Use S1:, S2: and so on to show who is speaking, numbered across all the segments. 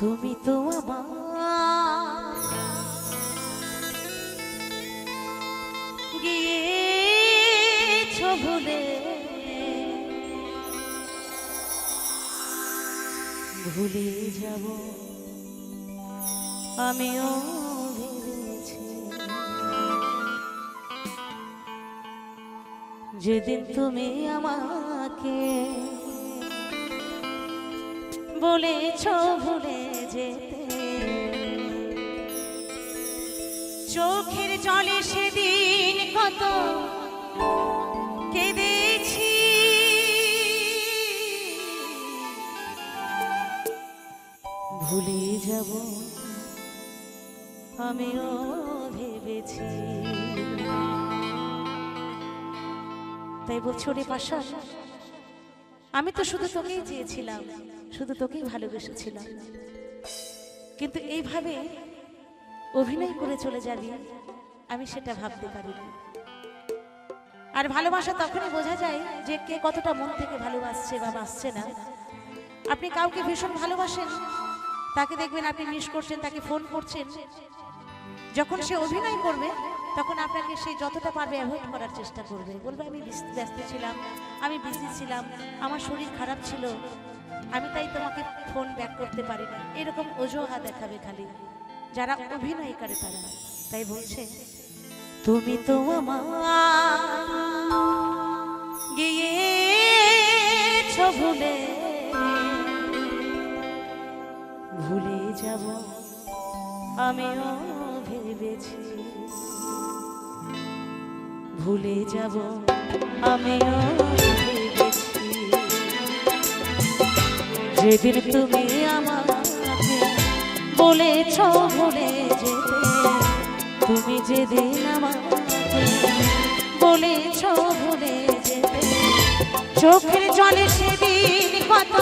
S1: তুমি তো আমার। ভুলে। ভুলে যাব। আমিও ভেবেছি। যেদিন তুমি আমাকে বলেছ ভুলে যেতে। চোখের জলে সেদিন কত কেঁদেছি। ভুলে যাব আমিও ভেবেছি। তাই বলছি, ওরে পাশা আমি তো শুধু তোকেই চেয়েছিলাম। শুধু তোকেই ভালোবেসেছিলাম। কিন্তু এইভাবে অভিনয় করে চলে যাবি, আমি সেটা ভাবতে পারিনি। আর ভালোবাসা তখনই বোঝা যায় যে কে কতটা মন থেকে ভালোবাসছে বা বাসছে না। আপনি কাউকে ভীষণ ভালোবাসেন, তাকে দেখবেন আপনি মিস করছেন, তাকে ফোন করছেন। যখন সে অভিনয় করবে, তখন আপনাকে সে যতটা পারবে অ্যাভয়েড করার চেষ্টা করবে। বলবে, আমি ব্যস্ত ছিলাম, আমি বিজি ছিলাম, আমার শরীর খারাপ ছিল। আমি তাই তোমাকে ফোন ব্যাক করতে পারি না। এরকম অজুহাত দেখাবে খালি। যারা অভিনয় করে তারা। তাই বলছে, তুমি তো আমার ভুলে। ভুলে যাব আমিও ভেবেছি। ভুলে যাব আমিও যেদিন তুমি আমাকে বলেছ ভুলে যেতে, তুমি যেদিন আমাকে বলেছ ভুলে যেতে, চোখের জলে সেদিন কত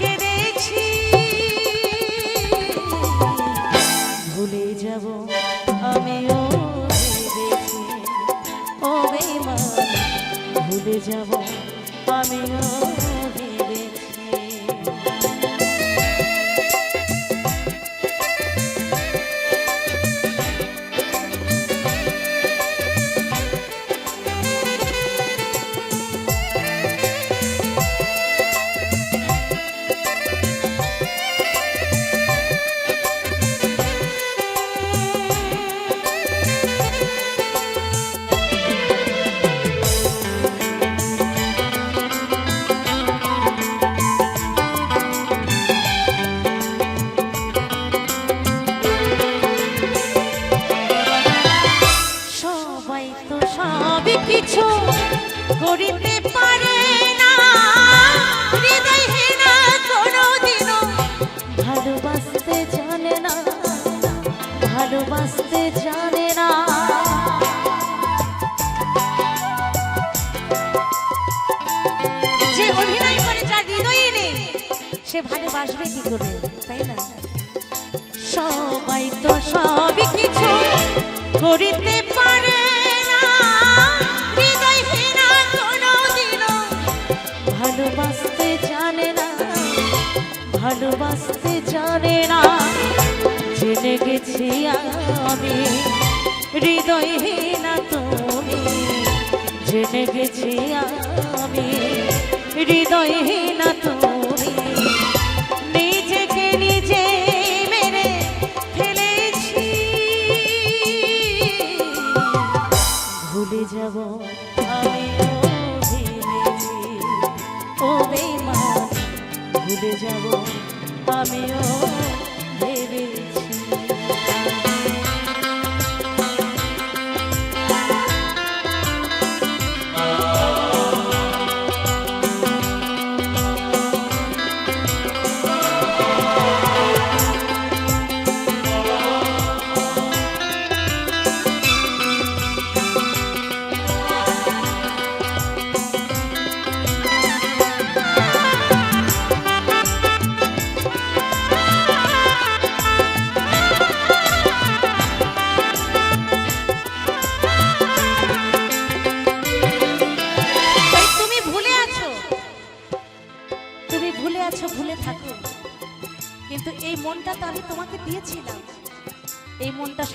S1: কেঁদেছি। ভুলে যাব আমিও ভেবেছি ও বেমান ভুলে যাব আমিও করিতে পারে ভালোবাসতে জানে না। ভালোবাসতে জানে না। জেনে গেছি আমি হৃদয়হীনা তুমি। জেনে গেছি আমি হৃদয়হীনা তুমি। যাব ভেবেছি ও বেমান যাব আমিও ভেবেছি।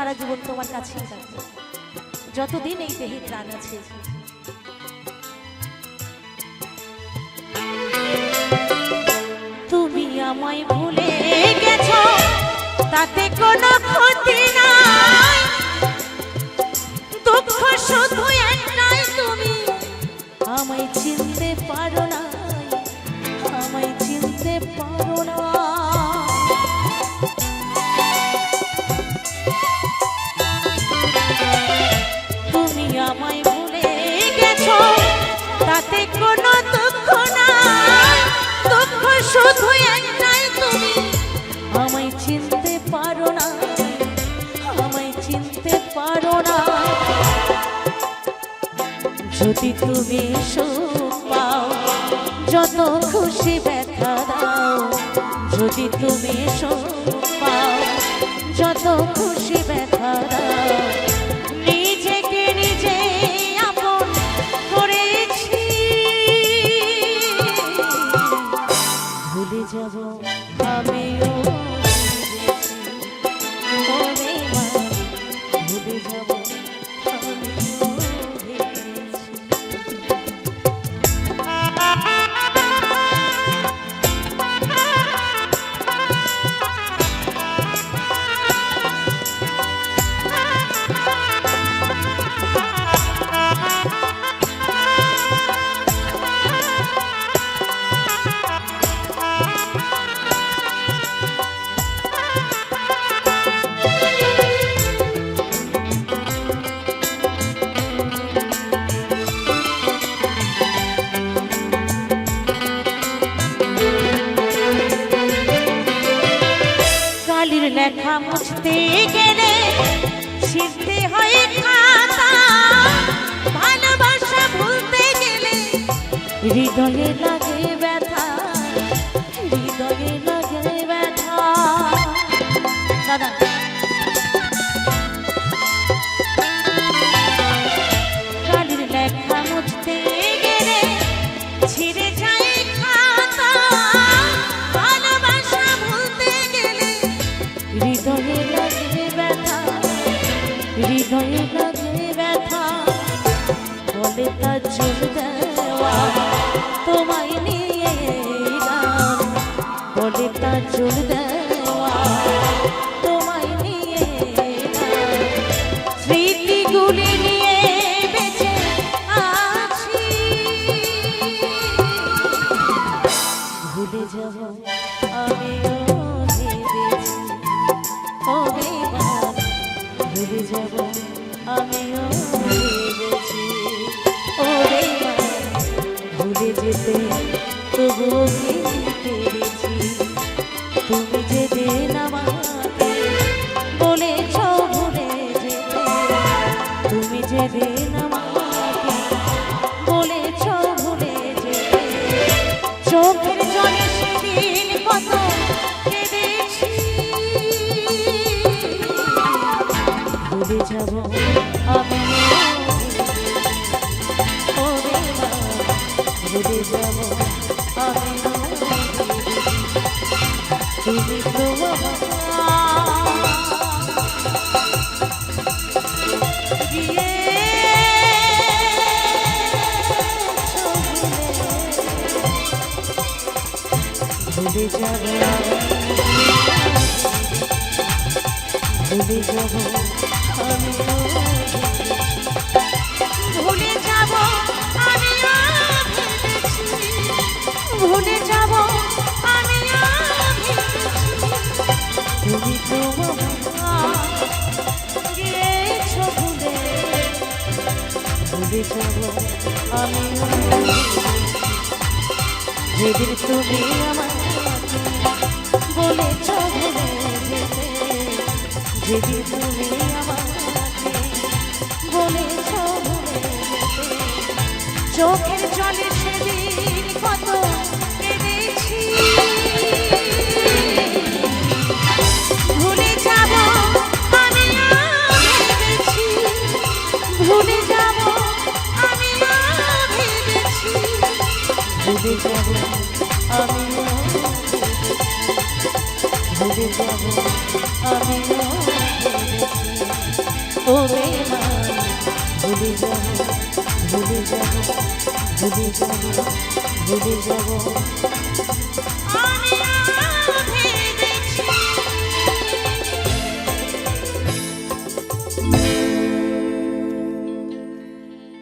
S1: সারা জীবন তোমার কাছেই থাকবে। যতদিন এই দেহে প্রাণ আছে যদি তুমি সুখ পাও, যত খুশি ব্যথা দাও, যদি তুমি সুখ পাও, যত খুশি ব্যথা দাও। নিজেকে নিজে আপন করেছি। হৃদয়ে লাগে ভুলে যেতে তবুও পেরেছি তুমি যেদিন আমাকে বলেছ ভুলে যেতে, তুমি যেদিন আমাকে বলেছ চোখের ভুলে যাব। ভুলে যাব। আমি ভুলে যাব আমি ভুলে যাব আমি তুমি তো গিয়েছ ভুলে। ভুলে যাব আমি যেদিন তুমি আমাকে বলেছ যেদিন তুমি বলেছ চোখের জলে সেদিন কত ও বেমান ভুলে যাব ভুলে যাব ভুলে যাব ভুলে যাব